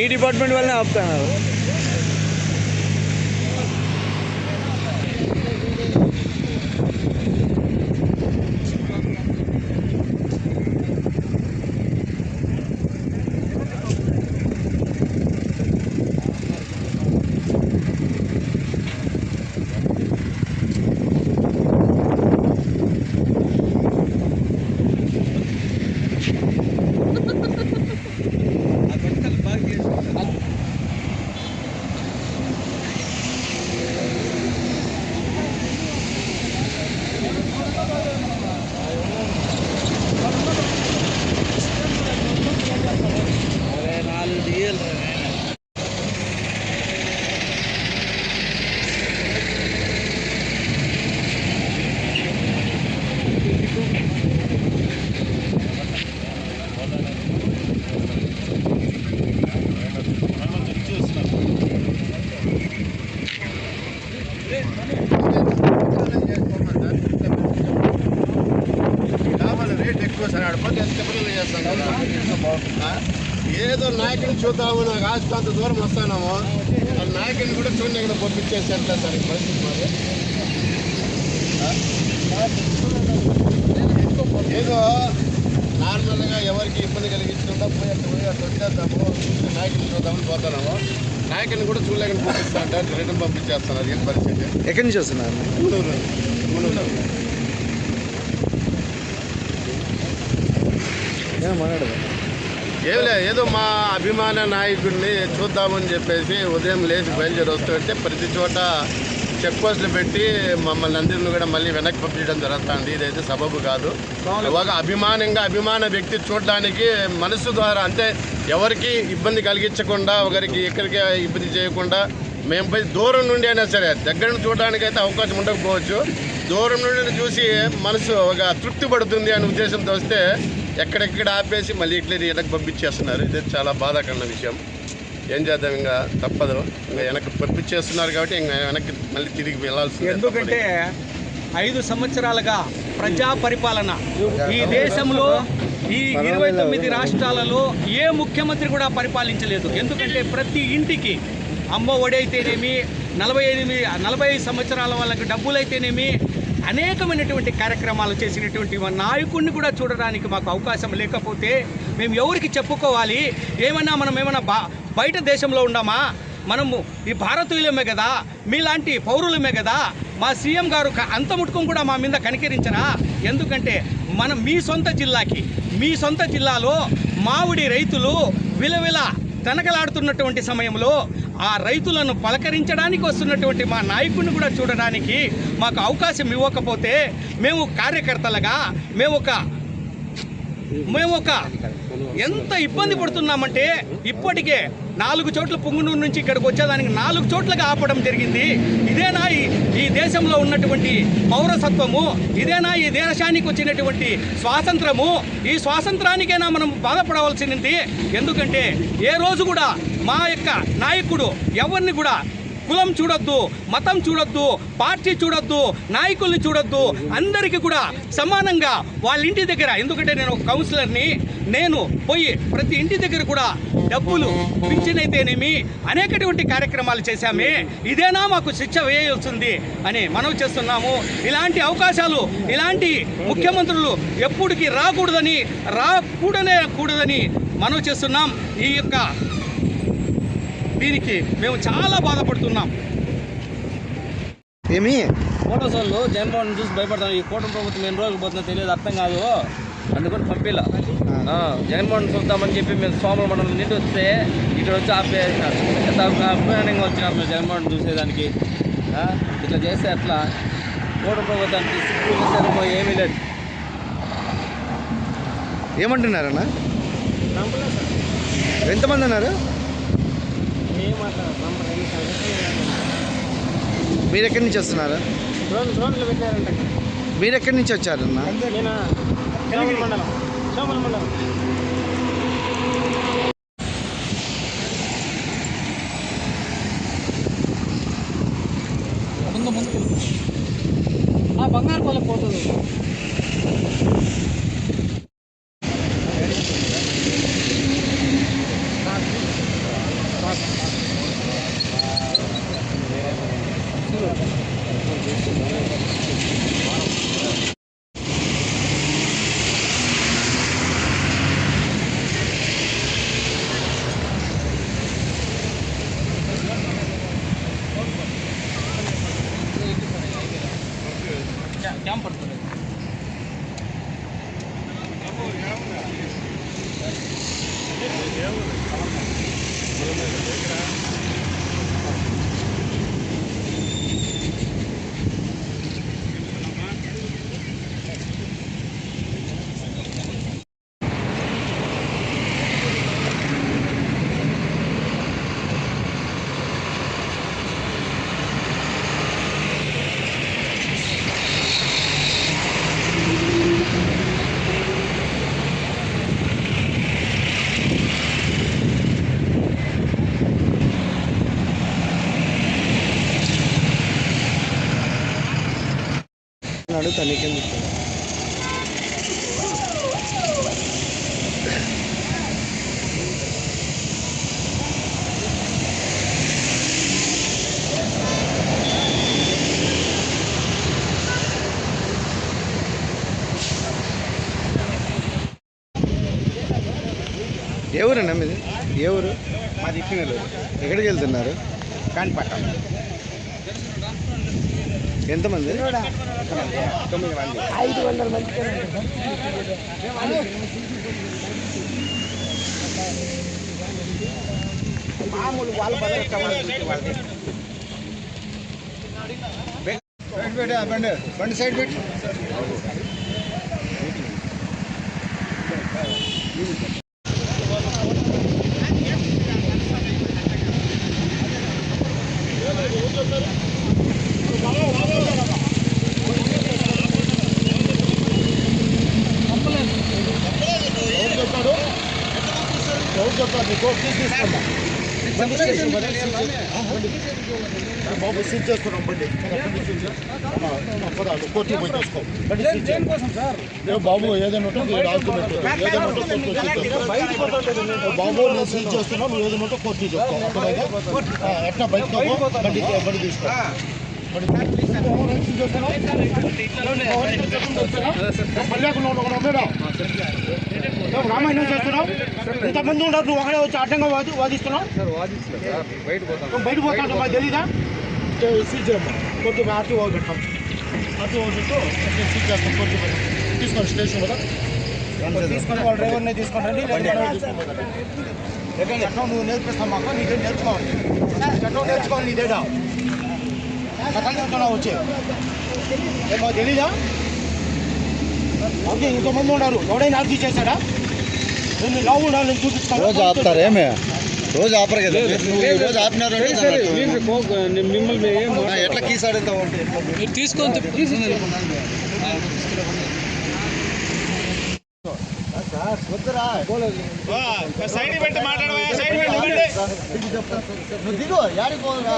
మీ department వాళ్ళనే ఆపుతున్నారు నాలుగు డిఎల్ డాబాల రేట్ ఎక్కువ సార్ ఆడపోతే ఎంత పిల్లలు చేస్తాం కదా ఏదో నాయకుడిని చూద్దాము నాకు ఆశ అంత దూరం వస్తానేమో. ఆ నాయకుడిని కూడా చూడలేకుండా పంపించేసి ఎట్లా సార్ పరిస్థితి మరి? ఏదో నార్మల్గా ఎవరికి ఇబ్బంది కలిగించకుండా పోయి అట్లా పోయి అట్లా వచ్చేద్దాము చూసి నాయకుడిని చూద్దామని పోతున్నాము. నాయకుడిని కూడా చూడలేకుండా పంపిస్తా అంటే రిటర్న్ పంపించేస్తున్నారు ఏం పరిస్థితి? ఎక్కడి నుంచి వస్తున్నారు? మున్నూరు మున్నూరు ఏం మాట్లాడదు? ఏం లేదు ఏదో మా అభిమాన నాయకుడిని చూద్దామని చెప్పేసి ఉదయం లేచి బయలుదేరి వస్తుంటే ప్రతి చోట చెక్ పోస్టులు పెట్టి మమ్మల్ని అందరిని కూడా మళ్ళీ వెనక్కి పంపించడం జరుగుతుంది. ఇదైతే సబబు కాదు. ఒక అభిమానంగా అభిమాన వ్యక్తి చూడడానికి మనసు ద్వారా అంటే ఎవరికి ఇబ్బంది కలిగించకుండా ఒకరికి ఎక్కడికి ఇబ్బంది చేయకుండా మేము పోయి దూరం నుండి అయినా సరే దగ్గర నుండి చూడడానికి అయితే అవకాశం ఉండకపోవచ్చు. దూరం నుండి చూసి మనసు ఒక తృప్తి పడుతుంది అనే ఉద్దేశంతో వస్తే ఎక్కడెక్కడ ఆపేసి మళ్ళీ ఇట్లా వెనక్కి పంపించేస్తున్నారు. ఇది చాలా బాధాకరమైన విషయం. ఏం చేద్దాం ఇంకా? తప్పదు. ఇంకా వెనక్కి పంపించేస్తున్నారు కాబట్టి ఇంకా వెనక్కి మళ్ళీ తిరిగి వెళ్ళాల్సింది ఎందుకంటే ఐదు సంవత్సరాలుగా ప్రజా పరిపాలన ఈ దేశంలో ఈ ఇరవై తొమ్మిది రాష్ట్రాలలో ఏ ముఖ్యమంత్రి కూడా పరిపాలించలేదు. ఎందుకంటే ప్రతి ఇంటికి అమ్మ ఒడి అయితేనేమి నలభై ఎనిమిది నలభై ఐదు సంవత్సరాల వాళ్ళకి డబ్బులైతేనేమి అనేకమైనటువంటి కార్యక్రమాలు చేసినటువంటి మా నాయకుడిని కూడా చూడడానికి మాకు అవకాశం లేకపోతే మేము ఎవరికి చెప్పుకోవాలి? ఏమన్నా మనం ఏమన్నా బా బయట దేశంలో ఉన్నామా? మనము ఈ భారతీయులమే కదా మీలాంటి పౌరులమే కదా. మా సీఎం గారు క- అంత ముట్టుకొని కూడా మా మీద కనికరించరా? ఎందుకంటే మనం మీ సొంత జిల్లాకి మీ సొంత జిల్లాలో మామిడి రైతులు విలవిల తనకలాడుతున్నటువంటి సమయంలో ఆ రైతులను పలకరించడానికి వస్తున్నటువంటి మా నాయకుడిని కూడా చూడడానికి మాకు అవకాశం ఇవ్వకపోతే మేము కార్యకర్తలుగా మేము ఒక మేము ఒక ఎంత ఇబ్బంది పడుతున్నామంటే ఇప్పటికే నాలుగు చోట్ల పుంగునూరు నుంచి ఇక్కడికి వచ్చేదానికి నాలుగు చోట్లకి ఆపడం జరిగింది. ఇదేనా ఈ దేశంలో ఉన్నటువంటి పౌరసత్వము? ఇదేనా ఈ దేశానికి వచ్చినటువంటి స్వాతంత్రము? ఈ స్వాతంత్రానికైనా మనం బాధపడవలసింది ఎందుకంటే ఏ రోజు కూడా మా యొక్క నాయకుడు ఎవరిని కూడా కులం చూడొద్దు మతం చూడొద్దు పార్టీ చూడొద్దు నాయకుల్ని చూడొద్దు అందరికీ కూడా సమానంగా వాళ్ళ ఇంటి దగ్గర ఎందుకంటే నేను ఒక కౌన్సిలర్ని నేను పోయి ప్రతి ఇంటి దగ్గర కూడా డబ్బులు పింఛనైతేనేమి అనేకటువంటి కార్యక్రమాలు చేశామే ఇదేనా మాకు శిక్ష వేయాల్సింది అని మనం చేస్తున్నాము. ఇలాంటి అవకాశాలు ఇలాంటి ముఖ్యమంత్రులు ఎప్పటికీ రాకూడదని రాకూడనే కూడదని మనం చేస్తున్నాం. ఈ యొక్క దీనికి మేము చాలా బాధపడుతున్నాం. ఏమి? ఫోటోస్ వాళ్ళు జగన్మోహన్ చూసి భయపడతాను ఈ కూటమి ప్రభుత్వం ఎన్ని రోజులు పోతుందో తెలియదు అర్థం కాదు. అందుకని పంపిలా. ఆ, జగన్మోహన్ చూద్దామని చెప్పి మేము సోమల మండలం నుండి వస్తే ఇక్కడ వచ్చి ఆపేసినారు. ఎంత అభిమానంగా వచ్చినారు మీరు జగన్మోహన్ చూసేదానికి? ఇట్లా చేస్తే అట్లా కూటమి ప్రభుత్వానికి సిగ్గు ఏమీ లేదు. ఏమంటున్నారన్నా? ఎంతమంది అన్నారు? మీరు ఎక్కడి నుంచి వస్తున్నారు? మీరు ఎక్కడి నుంచి వచ్చారన్నా? బంగారు అడుగుతా నీకెందుకు ఏ ఊరన్నా మీది? ఏ ఊరు? మాది ఇప్పినలూరు ఎక్కడికి వెళ్తున్నారు. కాణిపట్ట ఎంతమంది తొమ్మిది మంది మామూలు వాళ్ళ బతుకు వాళ్ళది బండి బండి సైడ్ పెట్టి బాబు సీట్ చేస్తున్నాం బండి పదాలు కోర్టు పోయి తీసుకో బాబు ఏదైనా ఉంటే నీ డాక్యుమెంట్ ఏదైనా. బాబు నేను సీట్ చేస్తున్నా నువ్వు ఏదైనా ఉంటే కోర్టు తీసుకో అర్థమైందా ఆ, ఎట్లా బయట బండి బండి తీసుకో రామాయణం చేస్తున్నావు ఇంతమంది ఉండదు నువ్వు ఒకడే వచ్చి అడ్డంగా వాది వాదిస్తున్నావు బయట పోతాడు మాకు తెలీదా? సీట్ చేయమ్మా కొద్ది ఆర్టీఓ పెట్టాం ఆర్టీఓ పెట్టు నేను సీట్ చేస్తాం కొద్ది తీసుకోండి స్టేషన్ కదా తీసుకొని వాళ్ళ డ్రైవర్ని తీసుకొని చట్టం నువ్వు నేర్పిస్తాం మాకు నీకే నేర్చుకోవాలి చట్టం నేర్చుకోవాలి నీదేడా చట్టం చెప్తున్నావు వచ్చి ఏ మాకు తెలీదా ఓకే ఇంతమంది ఉన్నారు ఎవడైనా ఆర్టీ చేశాడా నేను లావు ఉండాలని చూపిస్తాను రోజు ఆపుతారేమే రోజు ఆపరు కదా నువ్వు ఈ రోజు ఆపినారు అంటే దాని అర్థం. ఆ, ఎట్లా కీసాడుతావు అంటే ఎట్లా? తీసుకొని నువ్వు దిగు యాడికి పోదురా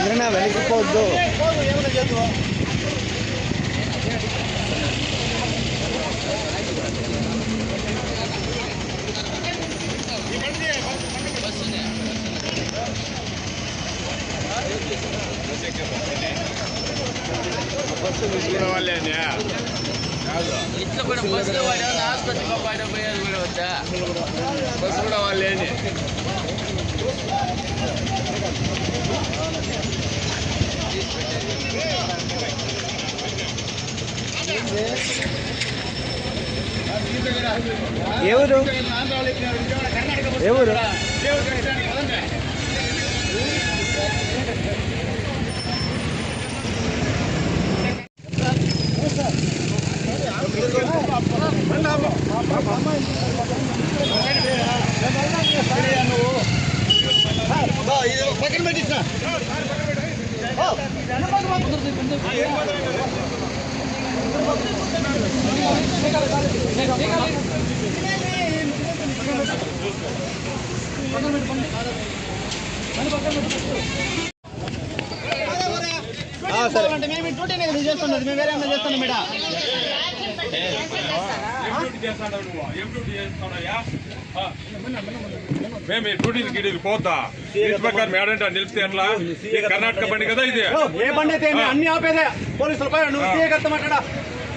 చంద్రన వెనకపోద్దు బస్సు తీసుకున్న వాళ్ళే ఇట్లా కూడా బస్సులో వాడే ఆసుపత్రిలో వాడే పోయేది కూడా వచ్చా బస్సు కూడా వాళ్ళేని. ఎవరు ఊరు? నువ్వు ఊరు ఇది పక్కన పెట్టించిన అంటే మేము కదా చేస్తున్నది మేము వేరే ఏమైనా చేస్తున్నాం మేడం? మేము ఈ డ్యూటీలు గిడీలు పోతా. ఇన్స్పెక్టర్ మేడంట నిలిపితే ఎట్లా? ఈ కర్ణాటక బండి కదా ఇది? ఏ బండి అయితే అన్ని ఆపేదే. పోలీసులు పై నువ్వు తీయగత్త మాట్లాడా.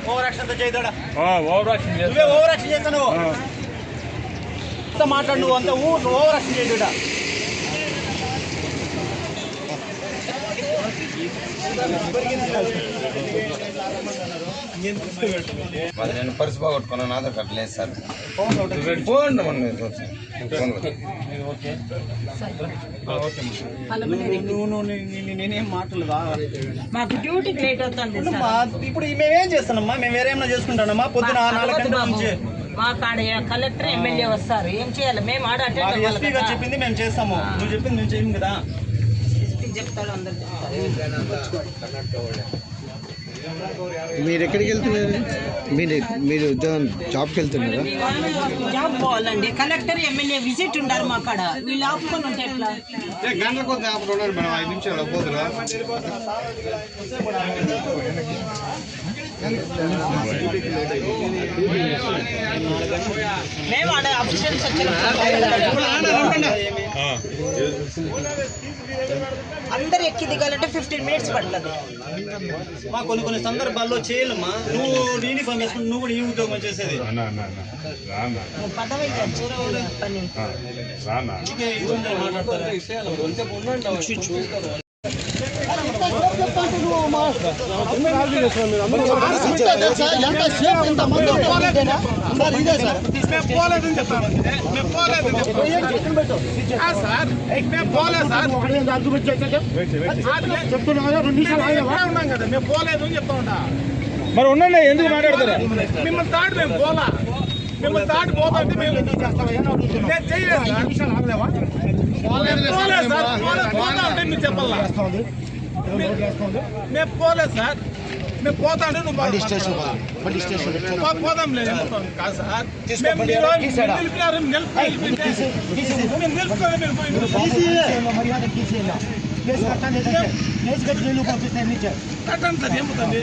ఓవర్ యాక్షన్ చేయదాడా ఆ, ఓవర్ యాక్షన్ చేస్తా. నువ్వే ఓవర్ యాక్షన్ చేస్తా నువ్వు. అంత మాట్లాడు నువ్వు అంత ఊ నువ్వు ఓవర్ యాక్షన్ చేయడా నేను పర్సు పోగొట్టుకున్నాను ఆధార్ కార్డు లేదు సార్. ఫోన్. నువ్వు నువ్వు నేనేం మాట్లాడదా మాకు డ్యూటీకి లేట్ అవుతుంది సార్. ఇప్పుడు మేమేం చేస్తున్నామ్మా మేము వేరే ఏమైనా చేసుకుంటానమ్మా? పొద్దున నాలుగు అరవదు గంటల బాబు. నుంచి. మా కాడ కలెక్టర్ ఎమ్మెల్యే వస్తారు. ఏం చేయాలి? మేము ఆడ. చెప్పింది మేము చేస్తాము. నువ్వు చెప్పింది మేము చేయం కదా. చెప్తాడు అందరు చెప్తారు మీరు ఎక్కడికి వెళ్తున్నారు? మీరు మీరు ఉద్యోగం జాబ్కి వెళ్తున్నారా? జాబ్ పోవాలండి. కలెక్టర్ ఎమ్మెల్యే విజిట్ ఉండారు మా కాడ. వీళ్ళు ఆపుకొని ఉంటే ఎట్లా? గంటల కొద్ది ఆపడం ఉన్నారు మేడం. ఐదు నిమిషాలు పోదురా మేము ఆడ అఫీషియల్స్ అందరు ఎక్కి దిగాలంటే ఫిఫ్టీన్ మినిట్స్ పడుతుంది. మా కొన్ని కొన్ని సందర్భాల్లో చేయాలమ్మా నువ్వు యూనిఫామ్ వేసుకుని నువ్వు కూడా ఈ ఉద్యోగం చేసేది. రానా, రానా, రానా, పదవి పని రానా. అందుకే ఈ విధంగా మాట్లాడతారు మరి ఉండండి ఎందుకు మాట్లాడతారు మిమ్మల్ని దాటి మేము పోలా మిమ్మల్ని దాటి పోతుంటే మేము నేను చేయలేదు సార్ మేము పోలేదు సార్ పోలేదు పోతా ఉంటే మీరు చెప్పాలా మేము పోలేదు సార్ మేము పోతా ఉంటే నువ్వు బండి స్టేషన్ పోదాం లేదు ఎందుకు? కాదు సార్ మేము ఈ రోజు నిలిపినారు నిలిపి మేము నిలుపుకొని మీరు పోయి కట్టండి సార్ ఏముంటుంది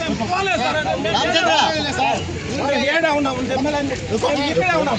మేము పోలేదు సార్ మేము ఏడా ఉన్నాం ఇక్కడే ఉన్నాం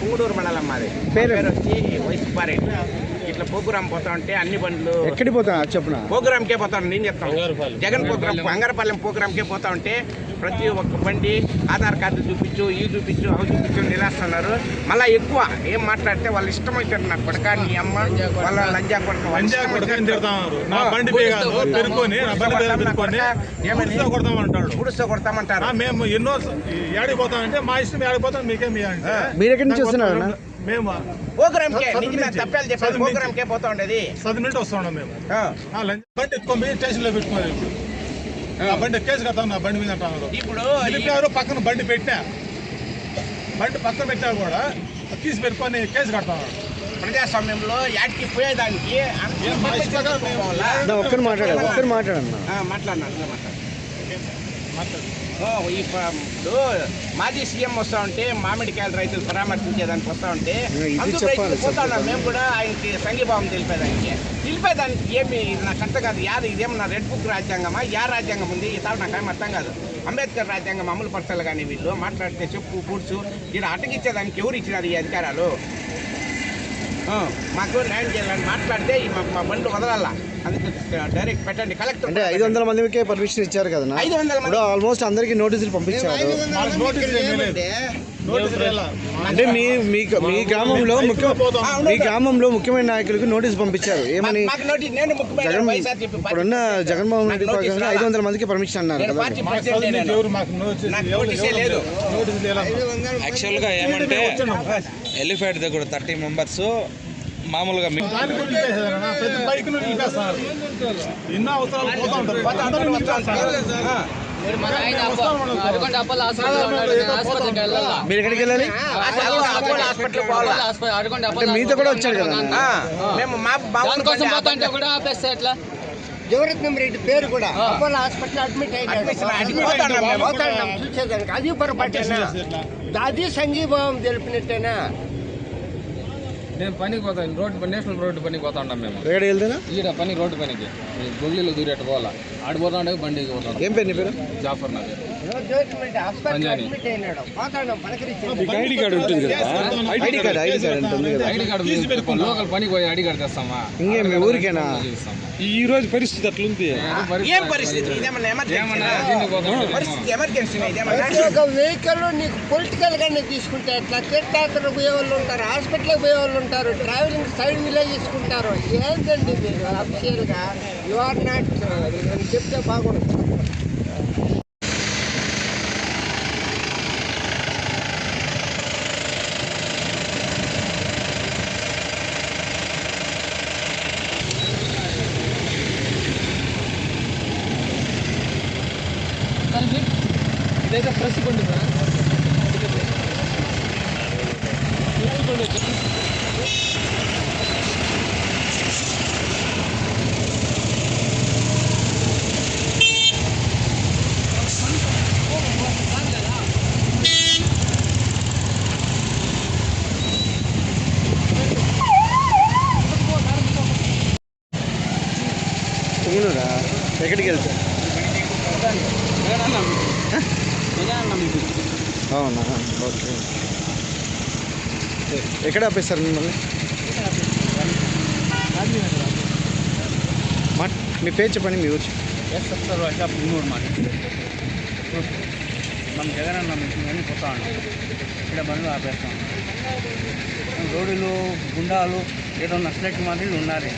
పుంగూరు మండలం మాది పేరు వచ్చి వైస్ సుబ్బారెడ్డి ఇట్లా ప్రోగ్రామ్ పోతా ఉంటే అన్ని బండ్లు ఎక్కడికి పోతా చెప్పున? ప్రోగ్రామ్ కే పోతాను నేను చెప్తాను. జగన్ ప్రోగ్రామ్ అంగరపాలెం ప్రోగ్రామ్ కే పోతా ఉంటే ప్రతి ఒక్క బండి ఆధార్ కార్డు చూపించు ఇవి చూపించు అవి చూపించు నిరాస్తున్నారు మళ్ళీ ఎక్కువ ఏం మాట్లాడితే వాళ్ళు ఇష్టమైతారు నా కొడక నీ అమ్మ వాళ్ళ లంజా కొడక కొడతామంటారు. మేము ఎన్నో ఏడికి పోతామంటే మా ఇష్టం ఏడికి పోతాం మీకేం అంటే మీరు ఎక్కడి నుంచి వస్తున్నారు? మేము ప్రోగ్రామ్ కే చదువు నిజమే నుంచి. తప్పేలు చెప్పారు చదువు నుంచి. ప్రోగ్రామ్ కే పోతా ఉండేది. చదువు నుండి వస్తున్నాం మేము. లంచ్ బండి ఎత్తుకొని స్టేషన్లో పెట్టుకోవాలి ఇప్పుడు. నా బండి కేసు కడతాం నా బండి మీద ఇప్పుడు పక్కన బండి పెట్టా. బండి పక్కన పెట్టా కూడా తీసి పెట్టుకొని కేసు కడతాం ప్రజాస్వామ్యంలో యాడికి పోయేదానికి కాదు? ఒక్కరు మాట్లాడాలి ఒక్కరు మాట్లాడినా మాట్లాడు. ఈ ఇప్పుడు మాజీ సీఎం వస్తా ఉంటే మామిడికాయల రైతులు పరామర్శించేదానికి వస్తా ఉంటే అందుకు రైతులు పోతా ఉన్నాం మేము కూడా ఆయనకి సంఘీభావం తెలిపేదానికి. తెలిపేదానికి ఏమి ఇది నాకు అర్థం కాదు. యాది ఇదేమో నా రెడ్ బుక్ రాజ్యాంగమా? యా రాజ్యాంగం ఉంది. ఈ తావు నాకు ఏం అర్థం కాదు. అంబేద్కర్ రాజ్యాంగం అమలు పరచాలి కానీ వీళ్ళు మాట్లాడితే చెప్పు కూర్చు. ఇక్కడ అటకిచ్చేదానికి ఎవరు ఇచ్చినారు ఈ అధికారాలు? మాకు న్యాయం చేయాలని మాట్లాడితే ఈ మా- మా బండ్లు వదలాల? డైరెక్ట్ పెట్టండి కలెక్టర్ అంటే ఐదు వందల మందికే పర్మిషన్ ఇచ్చారు కదా ఐదు వందల మంది ఇప్పుడు ఆల్మోస్ట్ అందరికి నోటీసులు పంపించారు? అంటే మీ మీ మీ గ్రామంలో ముఖ్య మీ గ్రామంలో ముఖ్యమైన నాయకులకు నోటీస్ పంపించారు. ఏమని? మాకు నోటీస్ నేను ముఖ్యమైన జగన్ ఇప్పుడున్న జగన్మోహన్ రెడ్డి ప్రకారం? ఐదు వందల మందికి పర్మిషన్ అన్నారు నేను కదా? యాక్చువల్గా ఏమంటే ఎలిఫెంట్ దగ్గర థర్టీ మెంబర్స్ మామూలుగా? ప్రతి బైక్ నిలిపేస్తారు ఎన్నో అవసరాలు పోతా ఉంటారు. అందరూ నిలిపేస్తారు. మీరు ఎక్కడికి వెళ్ళాలి? మీతో కూడా వచ్చారు కదా? మేము మా బాబు కోసం పోతా అంటే కూడా ఆపేస్తే ఎట్లా? జగరత్నం రెడ్డి పేరు కూడా అపోలో హాస్పిటల్ అడ్మిట్. పోతాడు చూసేదానికి. అది పొరపాటేనా? అది సంఘీభావం తెలిపినట్టేనా? నేను పనికి పోతాను రోడ్డు నేషనల్ రోడ్డు పనికి పోతా ఉంటాం మేము. ఎక్కడికి వెళ్తేనా? ఈడ పని రోడ్డు పనికి. గొగ్లీలో దూరేట్టు పోవాలా ఆడ పోతా ఉంటే బండికి పోతాం ఏం పేరు నీ పేరు? ఐడి కార్డ్ ఉంటుంది కదా? ఐడి కార్డ్ ఐడి కార్డ్ ఉంది కదా ఐడి కార్డు లోకల్ పనికి పోయి ఐడి కార్డు తెస్తామా? ఇంకేం మీ ఊరికేనా? ఈ రోజు పరిస్థితి అట్లుంది. ఏం పరిస్థితి. వెహికల్ నీకు పొలిటికల్ గానే తీసుకుంటే ఎట్లా? తీర్థయాత్ర పోయే వాళ్ళు ఉంటారు హాస్పిటల్కి పోయే వాళ్ళు ఉంటారు ట్రావెలింగ్ సైడ్ మిలే తీసుకుంటారు. ఏంటండి మీరు? అఫీషియల్గా? యు ఆర్ నాట్ చెప్తే బాగుంటుంది ఇదైతే ప్రెస్ బండి సార్ పుంగునూరా ఎక్కడికి వెళ్తా అవునా ఓకే ఎక్కడ ఆపేస్తారు మిమ్మల్ని? మీ పేరు చెప్పండి మీ ఊరు ఎస్ సార్ సార్ అట్లా పున్నూరు మాట. మనం జగనన్న అన్న మిషన్ కానీ పోతా ఉన్నాం ఇక్కడ పనులు ఆపేస్తాం. రోడ్లు గుండాలు ఏదో నష్టలెక్కి మాదిరి ఉన్నారు.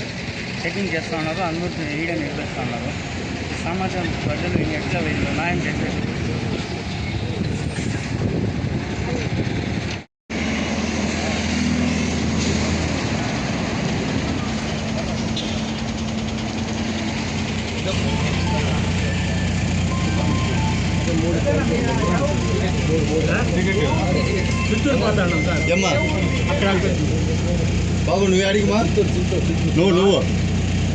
చెక్కింగ్ చేస్తూ ఉన్నారు అందరూ ఈడ నిర్వహిస్తూ ఉన్నారు. సమాజం ప్రజలు ఎట్లా వీళ్ళు న్యాయం చేసేది? బాబు నువ్వు అడిగి మా నువ్వు నువ్వు.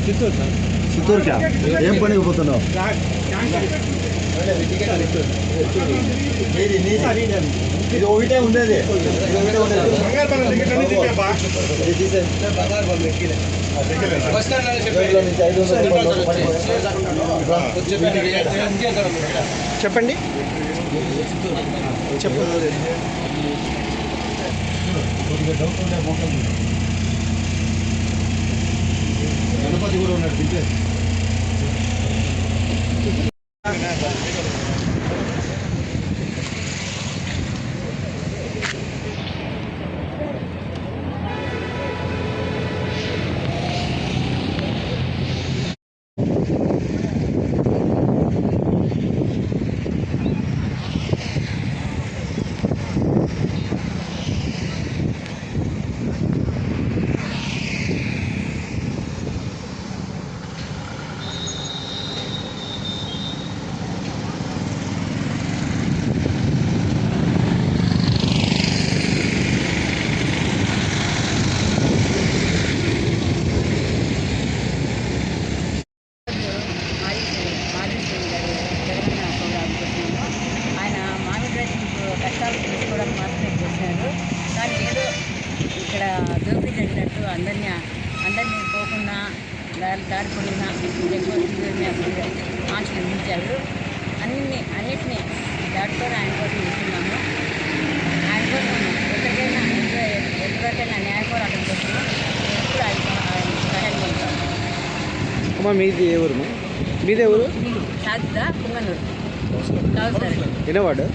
చిత్తూరు చిత్తూరుకా ఏం పనికి పోతున్నావు. ఇది ఒకటే ఉండేది. ఇది ఒకటే చెప్పండి. చెప్పు. Ganapati Bupati Gubernur Bintan. మీది ఏ ఊరు మీదే ఊరు సాధ్యత పుంగనూరు కాదు సరే ఎన్నవాడు